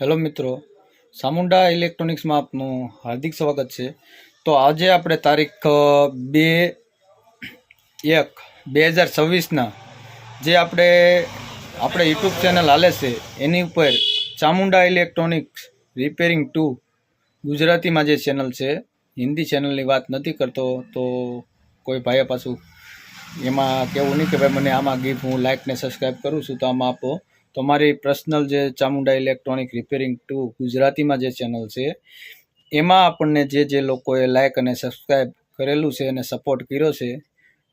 Hello મિત્રો, સામુંડા ઇલેક્ટ્રોનિક્સમાં આપનું હાર્દિક સ્વાગત છે. તો આજે આપણે તારીખ બે, એક, બે હજાર છવ્વીસના જે આપણે આપણે યુટ્યુબ ચેનલ હાલે છે, એની ઉપર ચામુંડા ઇલેક્ટ્રોનિક્સ રિપેરિંગ ટુ ગુજરાતીમાં જે ચેનલ છે, હિન્દી ચેનલની વાત નથી કરતો, તો કોઈ ભાઈએ પાછું એમાં કેવું નહીં કે ભાઈ મને આમાં ગીફ હું લાઇક ને સબસ્ક્રાઈબ કરું છું તો આમાં આપો. તો મારી પર્સનલ જે ચામુંડા ઇલેક્ટ્રોનિક રિપેરિંગ ટુ ગુજરાતીમાં જે ચેનલ છે, એમાં આપણને જે જે લોકોએ લાઇક અને સબસ્ક્રાઈબ કરેલું છે અને સપોર્ટ કર્યો છે,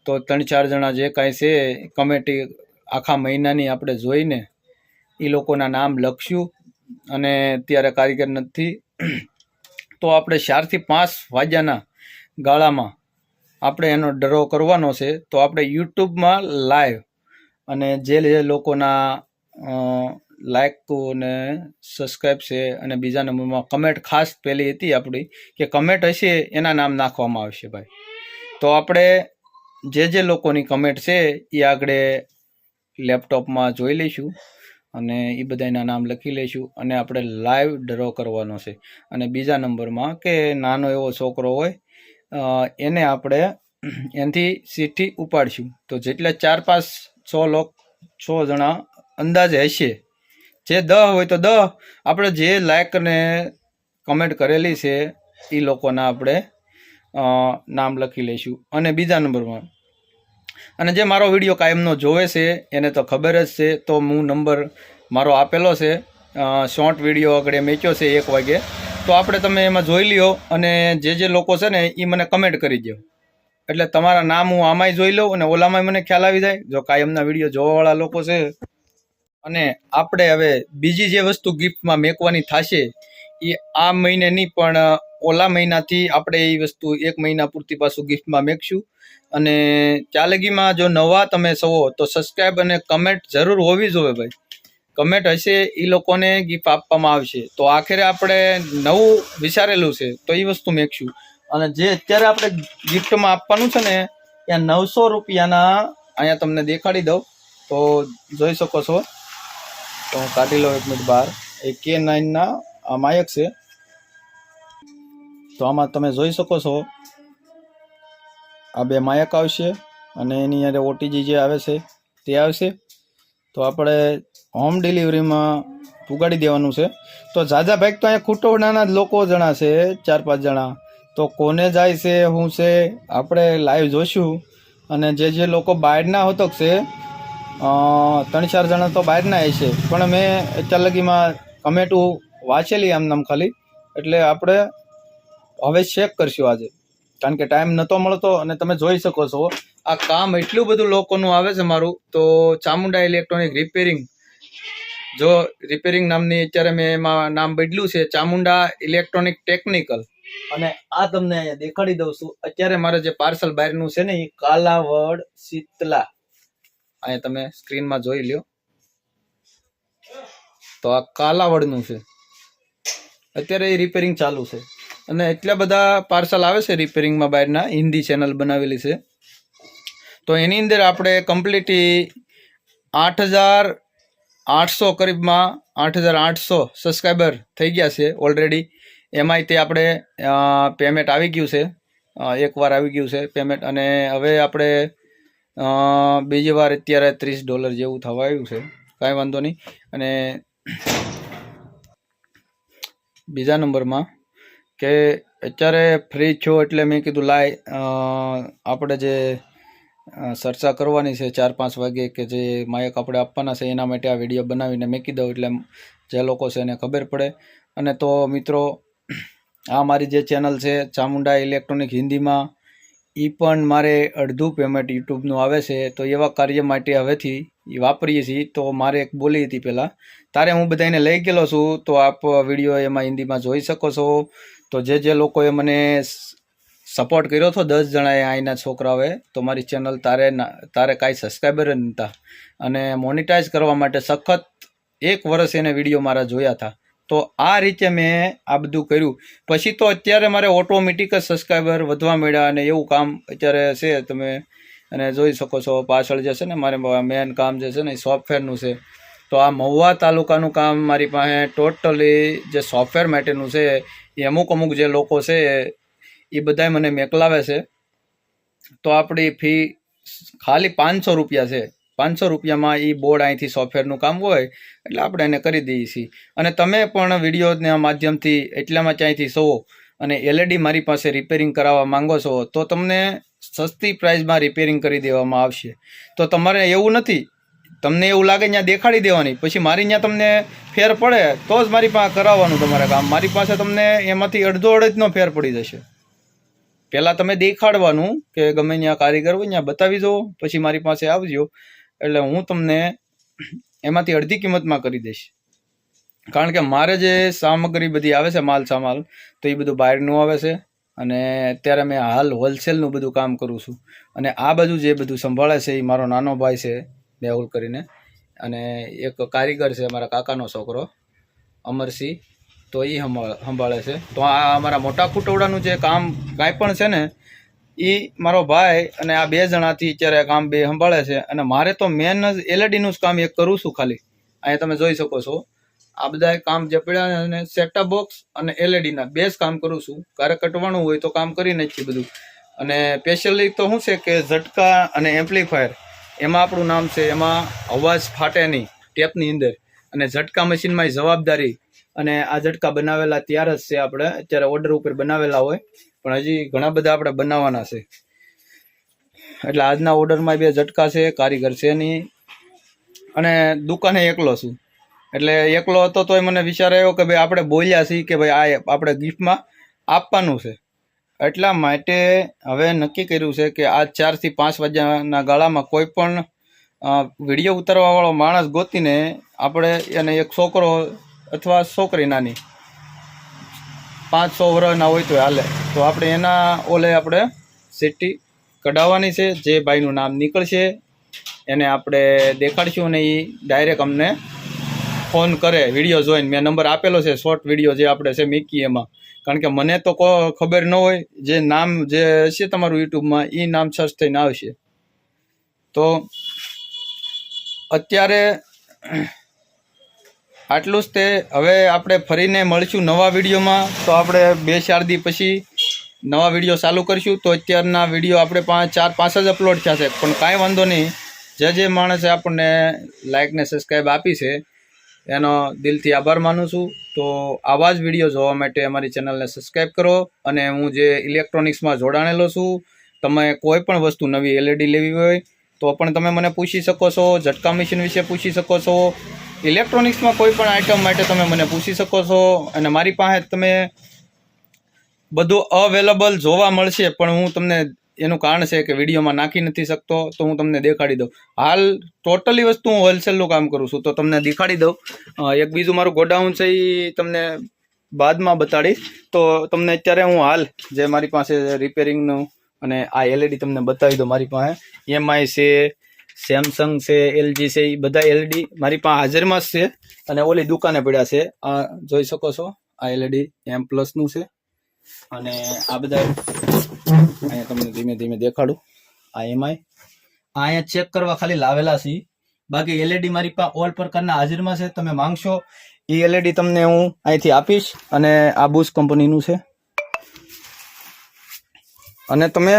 તો ત્રણ ચાર જણા જે કાંઈ છે કમેટી આખા મહિનાની આપણે જોઈને એ લોકોના નામ લખશું અને અત્યારે કારીગર નથી. તો આપણે ચારથી પાંચ વાગ્યાના ગાળામાં આપણે એનો ડ્રો કરવાનો છે, તો આપણે યુટ્યુબમાં લાઈવ અને જે લોકોના લાઈક અને સબસ્ક્રાઈબ છે અને બીજા નંબરમાં કમેન્ટ ખાસ પહેલી હતી આપણી કે કમેન્ટ હશે એના નામ નાખવામાં આવશે ભાઈ. તો આપણે જે જે લોકોની કમેન્ટ છે એ આગળ લેપટોપમાં જોઈ લઈશું અને એ બધાના નામ લખી લઈશું અને આપણે લાઈવ ડ્રો કરવાનો છે. અને બીજા નંબરમાં કે નાનો એવો છોકરો હોય એને આપણે એનાથી સીટથી ઉપાડશું. તો જેટલા ચાર પાંચ છ લોક, છ જણા અંદાજે હશે. જે દહ હોય તો દહ આપણે જે લાયક ને કમેન્ટ કરેલી છે, એ લોકોના આપણે નામ લખી લઈશું. અને બીજા નંબરમાં. અને જે મારો વીડિયો કાયમનો જોવે છે, એને તો ખબર જ છે, તો હું નંબર મારો આપેલો છે શોર્ટ વીડિયો આગળ મેચ્યો છે એક વાગે. તો આપણે તમે એમાં જોઈ લ્યો અને જે જે લોકો છે ને એ મને કમેન્ટ કરી દો એટલે તમારા નામ હું આમાંય જોઈ લઉં અને ઓલામાંય મને ખ્યાલ આવી જાય. જો કાયમના વીડિયો જોવાવાળા લોકો છે અને આપણે હવે બીજી જે વસ્તુ ગિફ્ટમાં મેકવાની થશે, એ આ મહિને નહીં પણ ઓલા મહિનાથી આપણે એ વસ્તુ એક મહિના પૂરતી પાછું ગિફ્ટમાં મેકશું. અને ચાલગીમાં જો નવા તમે સવો, તો સબસ્ક્રાઈબ અને કમેન્ટ જરૂર હોવી જોઈએ ભાઈ. કમેન્ટ હશે એ લોકોને ગિફ્ટ આપવામાં આવશે. તો આખરે આપણે નવું વિચારેલું છે, તો એ વસ્તુ મેકશું. અને જે અત્યારે આપણે ગિફ્ટમાં આપવાનું છે ને ત્યાં નવસો રૂપિયાના, અહીંયા તમને દેખાડી દઉં. તો જોઈ શકો છો. તો હું કાઢી લઉં એક મિનિટ બહાર. એ કે નાઇનના આ માયક છે. તો આમાં તમે જોઈ શકો છો, આ બે માયક આવશે અને એની અંદર ઓટીજી જે આવે છે, તે આવશે. તો આપણે હોમ ડિલિવરીમાં પુગાડી દેવાનું છે. તો ઝાઝા ભાઈ તો અહીંયા કુટોડાના જ લોકો જણા છે, ચાર પાંચ જણા. તો કોને જાય છે શું છે, આપણે લાઈવ જોઈશું. અને જે જે લોકો બહારના હોતક છે ત્રણ ચાર જણા તો બહારના છે. પણ મેં અત્યાર લગીમાં કમેટું વાંચેલી આમ ખાલી. એટલે આપણે હવે ચેક કરશું આજે. કારણ કે ટાઈમ નહોતો મળતો અને તમે જોઈ શકો છો, આ કામ એટલું બધું લોકોનું આવે છે મારું. તો ચામુંડા ઇલેક્ટ્રોનિક રિપેરિંગ જો રિપેરિંગ નામની અત્યારે મેં એમાં નામ બદલ્યું છે, ચામુંડા ઇલેક્ટ્રોનિક ટેકનિકલ અને આ તમને અહીંયા દેખાડી દઉં છું. અત્યારે મારે જે પાર્સલ બહારનું છે ને, એ કાલાવડ શીતલા. અહીંયા તમે સ્ક્રીનમાં જોઈ લ્યો. તો આ કાલાવડનું છે. અત્યારે એ રિપેરિંગ ચાલુ છે. અને એટલા બધા પાર્સલ આવે છે રિપેરિંગમાં બહારના, હિન્દી ચેનલ બનાવેલી છે. તો એની અંદર આપણે કમ્પ્લીટલી આઠ હજાર આઠસો કરીબમાં આઠ હજાર આઠસો સબસ્ક્રાઈબર થઈ ગયા છે ઓલરેડી એમાંય તે આપણે પેમેન્ટ આવી ગયું છે. એકવાર આવી ગયું છે પેમેન્ટ અને હવે આપણે બીજી વાર અત્યારે ત્રીસ ડોલર જેવું થવા આવ્યું છે. કાંઈ વાંધો નહીં. અને બીજા નંબરમાં કે અત્યારે ફ્રી છો એટલે મેં કીધું, લાય આપણે જે ચર્ચા કરવાની છે ચાર પાંચ વાગે કે જે માયક આપણે આપવાના છે, એના માટે આ વીડિયો બનાવીને મેકી દઉં એટલે જે લોકો છે એને ખબર પડે. અને તો મિત્રો, આ મારી જે ચેનલ છે ચામુંડા ઇલેક્ટ્રોનિક હિન્દીમાં એ પણ મારે અડધું પેમેન્ટ યુટ્યુબનું આવે છે, તો એવા કાર્ય માટે હવેથી એ વાપરીએ છીએ. તો મારે એક બોલી હતી પહેલાં તારે હું બધાને લઈ ગયેલો છું, તો આપ વીડિયો એમાં હિન્દીમાં જોઈ શકો છો. તો જે જે લોકોએ મને સપોર્ટ કર્યો હતો, દસ જણાએ અહીંના છોકરાઓએ, તો મારી ચેનલ તારે તારે કાંઈ સબસ્ક્રાઈબર જ નહોતા. અને મોનિટાઈઝ કરવા માટે સખત એક વર્ષ એને વીડિયો મારા જોયા હતા. તો આ રીતે મેં આ બધું કર્યું. પછી તો અત્યારે મારે ઓટોમેટિક જ સબસ્ક્રાઈબર વધવા મળ્યા અને એવું કામ અત્યારે છે તમે અને જોઈ શકો છો, પાછળ જે છે ને મારે મેન કામ જે છે ને સોફ્ટવેરનું છે. તો આ મહુવા તાલુકાનું કામ મારી પાસે ટોટલી જે સોફ્ટવેર માટેનું છે, એ અમુક અમુક જે લોકો છે, એ બધાય મને મેકલાવે છે. તો આપણી ફી ખાલી પાંચસો રૂપિયા છે. પાંચસો રૂપિયામાં એ બોર્ડ અહીંથી સોફ્ટવેરનું કામ હોય, એટલે આપણે એને કરી દઈએ છીએ. અને તમે પણ વિડીયોના માધ્યમથી એટલામાં ક્યાંયથી સો અને એલઈડી મારી પાસે રિપેરિંગ કરાવવા માંગો છો, તો તમને સસ્તી પ્રાઇસમાં રિપેરિંગ કરી દેવામાં આવશે. તો તમારે એવું નથી, તમને એવું લાગે ત્યાં દેખાડી દેવાની, પછી મારી ત્યાં તમને ફેર પડે, તો જ મારી પાસે કરાવવાનું તમારે કામ. મારી પાસે તમને એમાંથી અડધો અડધનો ફેર પડી જશે. પહેલાં તમે દેખાડવાનું કે ગમે ત્યાં કારીગર હોય ત્યાં બતાવી દો, પછી મારી પાસે આવજો. એટલે હું તમને એમાંથી અડધી કિંમતમાં કરી દઈશ. કારણ કે મારે જે સામગ્રી બધી આવે છે માલ સામાલ, તો એ બધું બહારનું આવે છે અને અત્યારે મેં હાલ હોલસેલનું બધું કામ કરું છું. અને આ બાજુ જે બધું સંભાળે છે એ મારો નાનો ભાઈ છે, મેહુલ કરીને. અને એક કારીગર છે મારા કાકાનો છોકરો, અમરસિંહ, તો એ સંભાળે છે. તો આ અમારા મોટા કુટવડાનું જે કામ કાંઈ પણ છે ને એ મારો ભાઈ અને આ બે જણાથી અત્યારે કામ બે સંભાળે છે. અને મારે તો મેન જ એલઈડીનું જ કામ એક કરું છું ખાલી. અહીંયા તમે જોઈ શકો છો. આ બધા કામ જે અને સેટઅપ બોક્સ અને એલઈડીના બે જ કામ કરું છું. ક્યારે કટવાનું હોય તો કામ કરી નાખીએ બધું. અને સ્પેશિયલી તો શું છે કે ઝટકા અને એમ્પ્લીફાયર એમાં આપણું નામ છે, એમાં અવાજ ફાટે નહીં ટેપની અંદર. અને ઝટકા મશીનમાં જવાબદારી. અને આ ઝટકા બનાવેલા ત્યાર જ છે આપણે, અત્યારે ઓર્ડર ઉપર બનાવેલા હોય. પણ હજી ઘણા બધા આપણે બનાવવાના છે. એટલે આજના ઓર્ડરમાં બે ઝટકા છે, કારીગર છે નહીં. અને દુકાને એકલો છું. એટલે એકલો હતો તોય મને વિચાર આવ્યો કે ભાઈ આપણે બોલ્યા છીએ કે ભાઈ આ આપણે ગિફ્ટમાં આપવાનું છે. એટલા માટે હવે નક્કી કર્યું છે કે આ ચારથી પાંચ વાગ્યાના ગાળામાં કોઈ પણ વીડિયો ઉતારવાવાળો માણસ ગોતીને આપણે એને એક છોકરો અથવા છોકરી નાની પાંચસો વર્ષના હોય તો હાલે. તો આપણે એના ઓલે આપણે સિટી કઢાવવાની છે, જે ભાઈનું નામ નીકળશે. એને આપણે દેખાડશું અને એ ડાયરેક્ટ અમને ફોન કરે વીડિયો જોઈને. મેં નંબર આપેલો છે શોર્ટ વીડિયો જે આપણે છે મીકી એમાં. કારણ કે મને તો ખબર ન હોય જે નામ જે હશે તમારું યુટ્યુબમાં એ નામ સર્ચ થઈને આવશે. તો અત્યારે આટલું જ તે. હવે આપણે ફરીને મળશું નવા વિડીયોમાં. તો આપણે બે ચાર દી પછી નવા વીડિયો ચાલુ કરીશું. તો અત્યારના વીડિયો આપણે પાંચ ચાર પાંચ જ અપલોડ થયા છે. પણ કાંઈ વાંધો નહીં. જે જે માણસે આપણને લાઇક ને સબસ્ક્રાઈબ આપી છે, એનો દિલથી આભાર માનું છું. તો આવા જ વીડિયો જોવા માટે અમારી ચેનલને સબસ્ક્રાઈબ કરો. અને હું જે ઇલેક્ટ્રોનિક્સમાં જોડાણેલો છું, તમે કોઈ પણ વસ્તુ નવી એલઈડી લેવી હોય, તો પણ તમે મને પૂછી શકો છો, ઝટકા મશીન વિશે પૂછી શકો છો ઇલેક્ટ્રોનિક્સમાં કોઈ પણ આઇટમ માટે તમે મને પૂછી શકો છો અને મારી પાસે તમે બધું અવેલેબલ જોવા મળશે, પણ હું તમને એનું કારણ છે કે વિડીયોમાં નાખી નથી શકતો, તો હું તમને દેખાડી દઉં. હાલ ટોટલી વસ્તુ હું હોલસેલનું કામ કરું છું, તો તમને દેખાડી દઉં. એક બીજું મારું ગોડાઉન છે એ તમને બાદમાં બતાડીશ. તો તમને અત્યારે હું હાલ જે મારી પાસે રિપેરિંગનું અને આ એલઈડી તમને બતાવી દઉં મારી પાસે. એમઆઈ છે સેમસંગ છે એલજી છે એ બધા એલઈડી મારી પાસે હાજરમાં જ છે અને ઓલી દુકાને પડ્યા છે. આ જોઈ શકો છો, આ એલઈડી એમ પ્લસનું છે. અને આ બધા અહીંયા તમને ધીમે ધીમે દેખાડું. આ એમઆઈ અહીંયા ચેક કરવા ખાલી લાવેલા છે. બાકી એલઈડી મારી પાસે ઓલ પ્રકારના હાજરમાં છે. તમે માંગશો એ એલઈડી તમને હું અહીંથી આપીશ અને આ બુશ કંપનીનું છે. અને તમે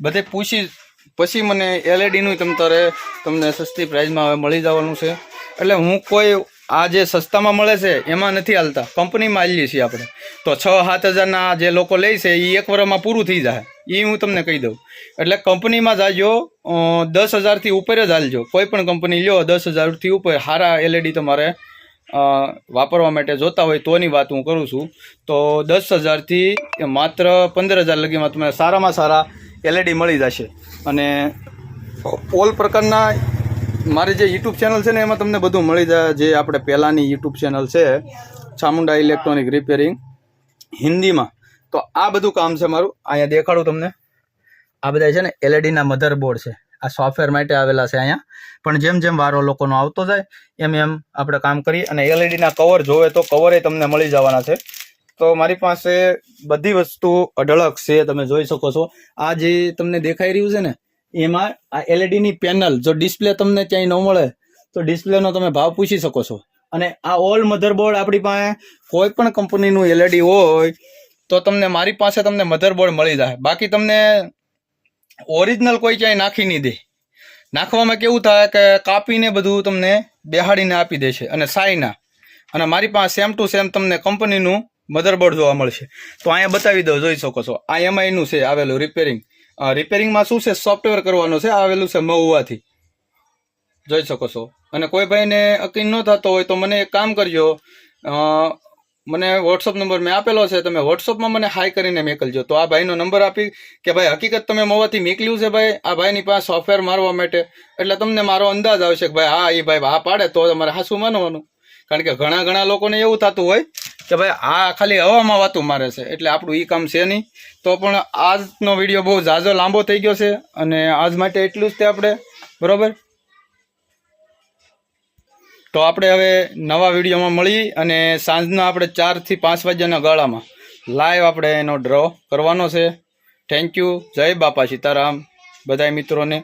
બધે પૂછી પછી મને એલઈડીનું તમ તારે તમને સસ્તી પ્રાઇસમાં હવે મળી જવાનું છે. એટલે હું કોઈ આ જે સસ્તામાં મળે છે એમાં નથી હાલતા. કંપનીમાં આવીએ છીએ આપણે. તો છ સાત હજારના જે લોકો લે છે એ એક વર્ષમાં પૂરું થઈ જાય. એ હું તમને કહી દઉં. એટલે કંપનીમાં જાજો દસ હજારથી ઉપર જ હાલજો. કોઈ પણ કંપની લ્યો દસ હજારથી ઉપર. સારા એલઈડી તમારે અ, વાપરવા માટે જોતા હોય તોની વાત હું કરું છું. તો દસ હજારથી માત્ર પંદર હજાર લગીમાં તમને સારામાં સારા એલઈડી મળી જશે. અને ઓલ પ્રકારના મારી જે યુટ્યુબ ચેનલ છે ને એમાં તમને બધું મળી જાય. જે આપણે પહેલાંની યુટ્યુબ ચેનલ છે, ચામુંડા ઇલેક્ટ્રોનિક રિપેરિંગ, હિન્દીમાં. તો આ બધું કામ છે મારું. અહીંયા દેખાડું તમને. આ બધા છે ને એલઈડીના મધરબોર્ડ છે. આ સોફ્ટવેર માટે આવેલા છે અહીંયા. પણ જેમ જેમ વારો લોકોનો આવતો જાય, એમ એમ આપણે કામ કરીએ. અને એલઈડીના કવર જોવે તો કવરે તમને મળી જવાના છે. તો મારી પાસે બધી વસ્તુ અઢળક છે, તમે જોઈ શકો છો. આ જે તમને દેખાઈ રહ્યું છે ને, એમાં આ એલઈડીની પેનલ જો ડિસ્પ્લે તમને ક્યાંય ન મળે, તો ડિસ્પ્લેનો તમે ભાવ પૂછી શકો છો. અને આ ઓલ મધરબોર્ડ આપણી પાસે, કોઈ પણ કંપનીનું એલઈડી હોય, તો તમને મારી પાસે તમને મધરબોર્ડ મળી જાય. બાકી તમને ઓરિજિનલ કોઈ ક્યાંય નાખી નહીં દે. નાખવામાં કેવું થાય કે કાપીને બધું તમને બેહાડીને આપી દેશે અને સાઈના અને મારી પાસે સેમ ટુ સેમ તમને કંપનીનું મધરબોર્ડ જોવા મળશે. તો અહીંયા બતાવી દઉં, જોઈ શકો છો. આ એમઆઈનું છે આવેલું રિપેરિંગ રિપેરિંગમાં શું છે? સોફ્ટવેર કરવાનું છે. આવેલું છે મહુવાથી. જોઈ શકો છો. અને કોઈ ભાઈને અકીન ન થતો હોય તો મને એક કામ કરજો. મને વોટ્સઅપ નંબર મેં આપેલો છે, તમે વોટ્સઅપમાં મને હાઈ કરીને મોકલજો. તો આ ભાઈનો નંબર આપી કે ભાઈ, હકીકત તમે મોવાથી મોકલ્યું છે ભાઈ, આ ભાઈની પાસે સોફ્ટવેર મારવા માટે. એટલે તમને મારો અંદાજ આવશે કે ભાઈ, હા, એ ભાઈ આ પાડે તો તમારે હાસું માનવાનું. કારણ કે ઘણા ઘણા લોકોને એવું થતું હોય કે ભાઈ, આ ખાલી હવામાં વાતું મારે છે. એટલે આપણું એ કામ છે નહીં. તો પણ આજનો વીડિયો બહુ ઝાઝો લાંબો થઈ ગયો છે અને આજ માટે એટલું જ તે આપણે, બરોબર? તો આપણે હવે નવા વિડીયોમાં મળી અને સાંજના આપણે ચારથી પાંચ વાગ્યાના ગાળામાં લાઈવ આપણે એનો ડ્રો કરવાનો છે. થેન્ક યુ જય બાપા સીતારામ. બધાય મિત્રોને.